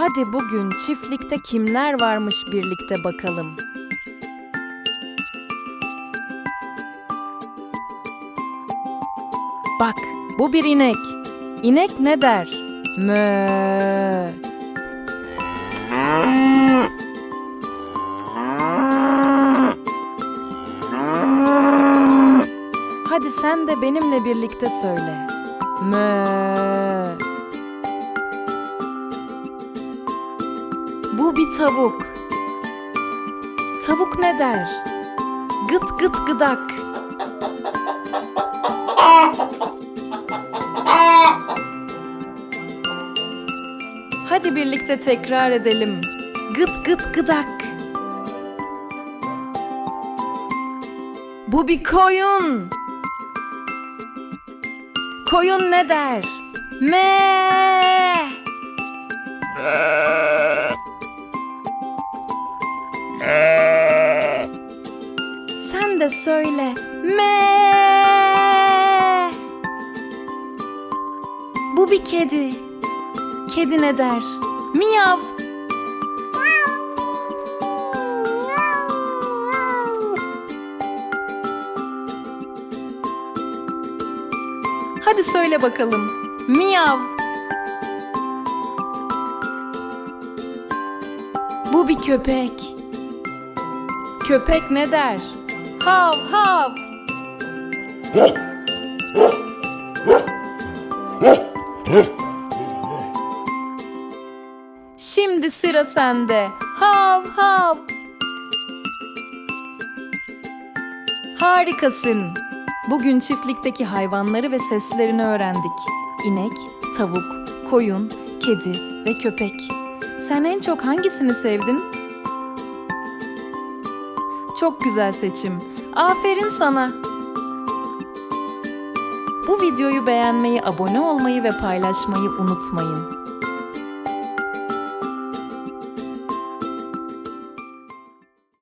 Hadi bugün çiftlikte kimler varmış birlikte bakalım. Bak, bu bir inek. İnek ne der? Mö. Hadi sen de benimle birlikte söyle. Mö. Bu bir tavuk. Tavuk ne der? Gıt gıt gıdak. Hadi birlikte tekrar edelim. Gıt gıt gıdak. Bu bir koyun. Koyun ne der? Me. De söyle. Me. Bu bir kedi. Kedi ne der? Miyav. Hadi söyle bakalım. Miyav. Bu bir köpek. Köpek ne der? Hav hav. Şimdi sıra sende. Hav hav. Harikasın. Bugün çiftlikteki hayvanları ve seslerini öğrendik. İnek, tavuk, koyun, kedi ve köpek. Sen en çok hangisini sevdin? Çok güzel seçim. Aferin sana. Bu videoyu beğenmeyi, abone olmayı ve paylaşmayı unutmayın.